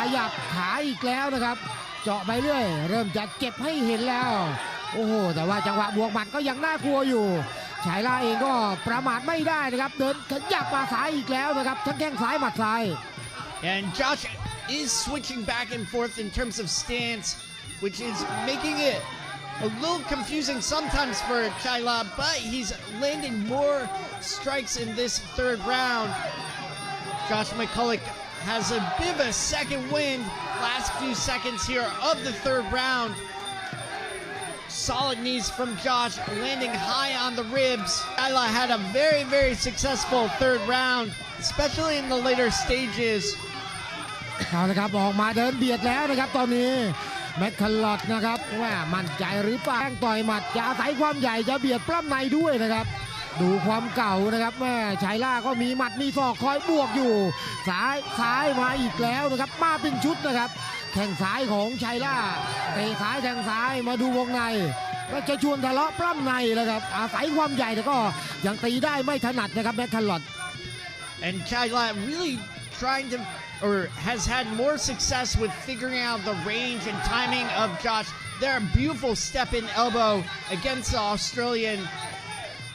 ขยับขาอีกแล้วนะครับ เจาะไปเรื่อย เริ่มจะเจ็บให้เห็นแล้ว โอ้โห แต่ว่าจังหวะบวกหมัดก็ยังน่ากลัวอยู่ชายล่าเองก็ประมาทไม่ได้นะครับ เดินขยับมาซ้ายอีกแล้วนะครับ ทั้งแข้งซ้ายหมัดซ้าย And Josh is switching back and forth in terms of stance, which is making it a little confusing sometimes for Kaila, but he's landing more strikes in this third round. Josh McCulloch has a bit of a second wind last few seconds here of the third round. Solid knees from Josh, landing high on the ribs. Kaila had a very, very successful third round, especially in the later stages. เอาละครับออกมาเดินเบียดแล้วนะครับตอนนี้แมคคาลอดนะครับว่ามั่นใจหรือเปล่าแข้งต่อยหมัดจะอาศัยความใหญ่จะเบียดปล้ำในด้วยนะครับ ดูความเก่านะครับแม่ชายล่าก็มีหมัดมีศอกคอยบวกอยู่ซ้ายซ้ายมาอีกแล้วนะครับมาเป็นชุดนะครับแข้งซ้ายของชายล่าเตะซ้ายแทงซ้ายมาดูวงในก็จะชวนทะเลาะปล้ำในแล้วครับอาศัยความใหญ่แต่ก็ยังตีได้ไม่ถนัดนะครับแมคคลอด And Kaila really trying to, or has had more success with figuring out the range and timing of Josh. There, beautiful step in elbow against the Australian.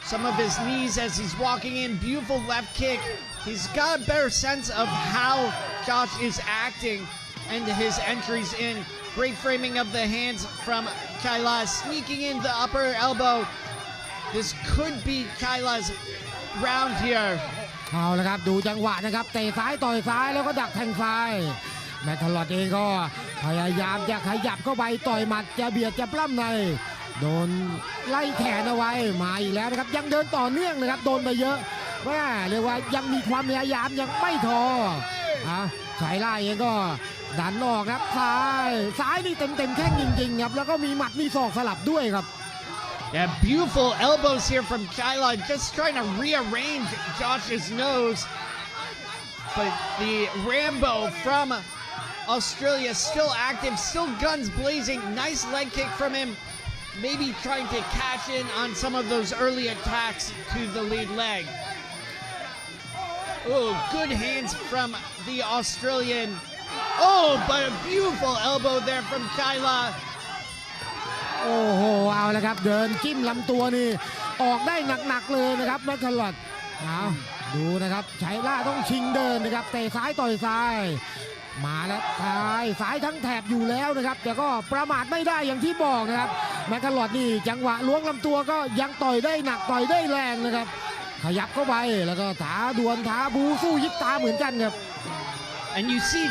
Some of his knees as he's walking in, beautiful left kick. He's got a better sense of how Josh is acting and his entries in. Great framing of the hands from Kaila, sneaking in the upper elbow. This could be Kaila's round here. เอาละครับดูจังหวะนะครับเตะซ้ายต่อยซ้ายแล้วก็ดักแทงซ้ายแมคคาลอดเองก็พยายามจะขยับเข้าไปต่อยหมัดจะเบียดจะปล้ำใน โดนไล่แขนเอาไว้มาอีกแล้วนะครับ ยังเดินต่อเนื่องนะครับ โดนไปเยอะแม่เรียกว่ายังมีความพยายามยังไม่ทออะชายล่าเองก็ดันออกครับซ้ายซ้ายนี่เต็มเต็มๆแข้งจริงๆครับแล้วก็มีหมัดมีศอกสลับด้วยครับ Yeah, beautiful elbows here from Kyla, just trying to rearrange Josh's nose. But the Rambo from Australia still active, still guns blazing. Nice leg kick from him. Maybe trying to cash in on some of those early attacks to the lead leg. Oh, good hands from the Australian. Oh, but a beautiful elbow there from Kyla. โอ้โห เอาละครับ เดินจิ้มลำตัวนี่ ออกได้หนัก ๆ เลยนะครับแมคคลอดเอาดูนะครับใชัยล่าต้องชิงเดินนะครับ เตะซ้ายต่อยซ้าย มาแล้วซ้าย ซ้ายทั้งแถบอยู่แล้วนะครับ แต่ก็ประมาทไม่ได้อย่างที่บอกนะครับ แมคคาลอดนี่จังหวะล้วงลำตัวก็ยังต่อยได้หนักต่อยได้แรงนะครับ ขยับเข้าไปแล้วก็ถาดวนถาบูสู้ยิบตาเหมือนกันครับ And you see